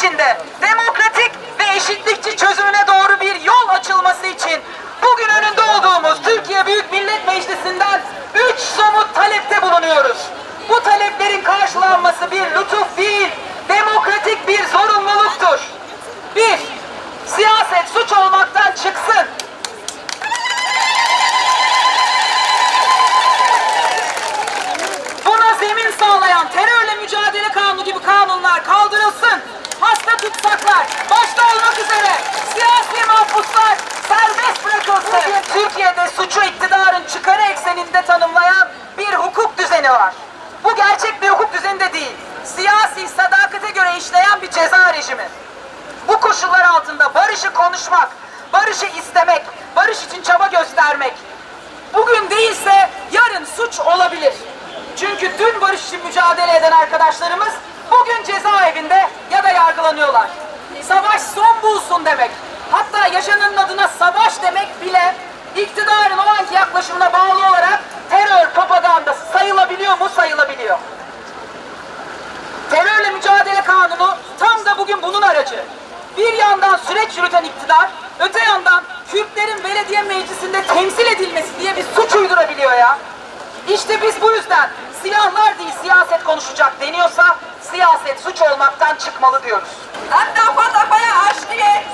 içinde demokratik ve eşitlikçi çözümüne doğru bir yol açılması için bugün önünde olduğumuz Türkiye Büyük Millet Meclisi'nden üç somut talepte bulunuyoruz. Bu taleplerin karşılanması bir lütuf değil, demokratik bir zorunluluktur. Rejimi. Bu koşullar altında barışı konuşmak, barışı istemek, barış için çaba göstermek, bugün değilse yarın suç olabilir. Çünkü dün barış için mücadele eden arkadaşlarımız bugün cezaevinde ya da yargılanıyorlar. Savaş son bulsun demek. Hatta yaşananın adına savaş demek bile iktidarın o anki yaklaşımına bağlı olarak terör propagandası sayılabiliyor mu sayılabiliyor. Terörle mücadele kanunu tam da bugün bunun aracı. Bir yandan süreç yürüten iktidar, öte yandan Kürtlerin belediye meclisinde temsil edilmesi diye bir suç uydurabiliyor ya. İşte biz bu yüzden silahlar değil siyaset konuşacak deniyorsa siyaset suç olmaktan çıkmalı diyoruz. Hem daha fazla aç diye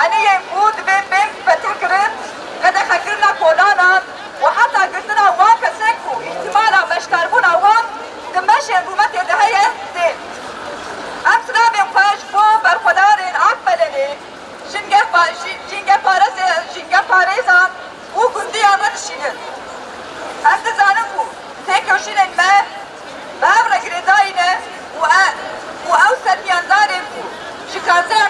أنا يفوت بين بين فتكرن قد خكرنا كولانا وحتى قلتنا وان كسكو احتمالا مشكاربون وان دمشي رومت يدهي دين أمسنا بين فاش بو برخدارين عقبلني جنگه با جنگه پارز جنگه پارزان او گندی آمد شیرن از دزانم بو تکوشین ما بابر گرداینه و و او سرمیان دارم بو شکانزه کزاش دکن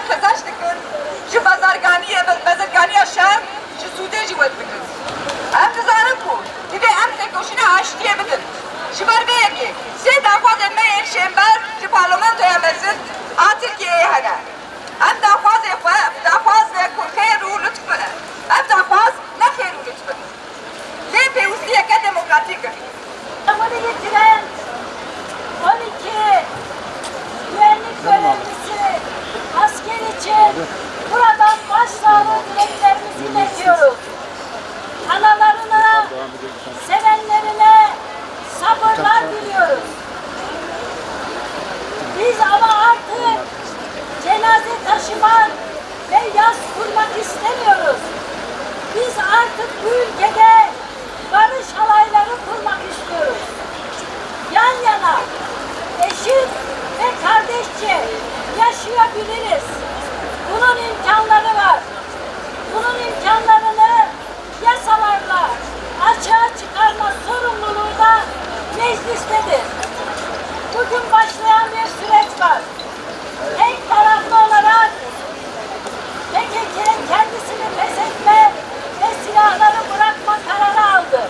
PKK'nin kendisini feshetme ve silahları bırakma kararı aldı.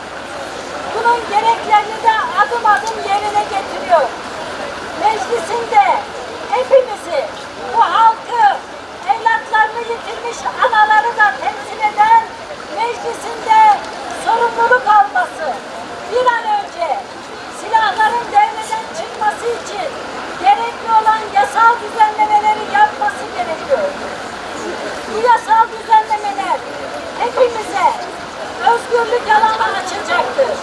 Bunun gereklerini de adım adım yerine getiriyor. Meclisinde hepimizi, bu halkı, evlatlarını yitirmiş anaları da temsil eden meclisinde sorumluluk alması, bir an önce silahların devreden çıkması için gerekli olan yasal düzenlemeleri yapması gerekiyor. Bu yasal düzenlemeler hepimize özgürlük alanı açacaktır.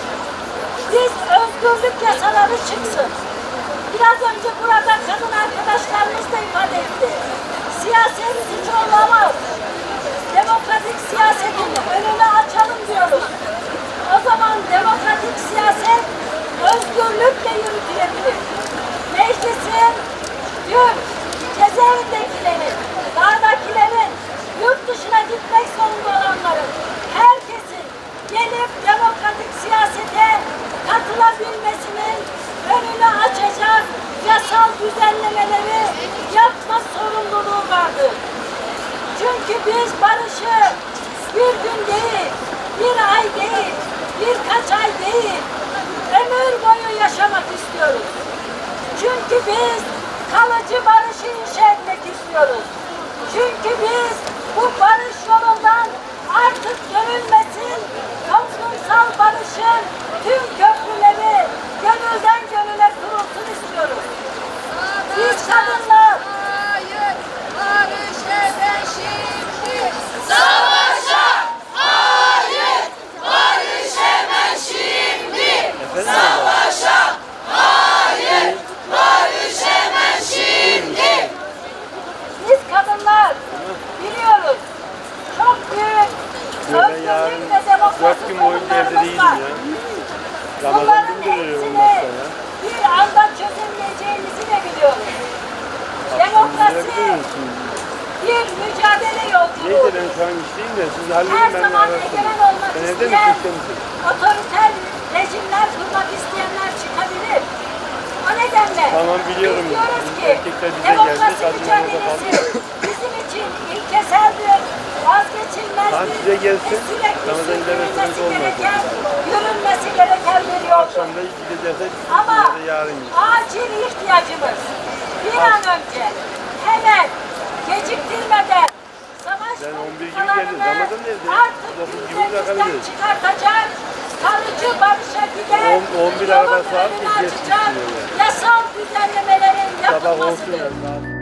Biz özgürlük yasaları çıksın. Biraz önce burada kadın arkadaşlarımız da ifade etti. Siyaset suç olmama Çünkü biz barışı bir gün değil, bir ay değil, birkaç ay değil, ömür boyu yaşamak istiyoruz. Çünkü biz kalıcı barışı inşa etmek istiyoruz. Çünkü biz bu barış yolundan artık dönülmesin, toplumsal barışın tüm köprüleri gönülden gönüle kurulsun istiyoruz. Biz kadınlar Hayır, barış hemen şimdi. Biz kadınlar biliyoruz çok büyük Ben yarın dört gün boyunca evde değilim ya. Ramazan günü mesela. bir anda çözemeyeceğimizi de biliyoruz. Demokrasi bir mücadele Neyse yolculuğu. ben şu an işteyim de siz Her halledin ben zaman egemen olmak evde isteyen otoriter rejimler kurmak isteyenler çıkabilir. O nedenle Tamam, biliyorum. biz diyoruz ki demokrasi mücadelesi bizim için ilkeseldir, vazgeçilmezdir. Tamam, size gelsin. Ramazan olmaz. gereken, yürünmesi gereken bir yoldur. Akşam da gideceksek Ama yarın gideceğiz. acil ihtiyacımız bir an önce hemen geciktirmeden savaş Ben 11 gibi geldim. Ramazan nerede? Artık 9 gibi gündemimizden çıkartacak, kalıcı barışa giden, On- 11 araba saat açacak, yasal düzenlemelerin yapılmasıdır.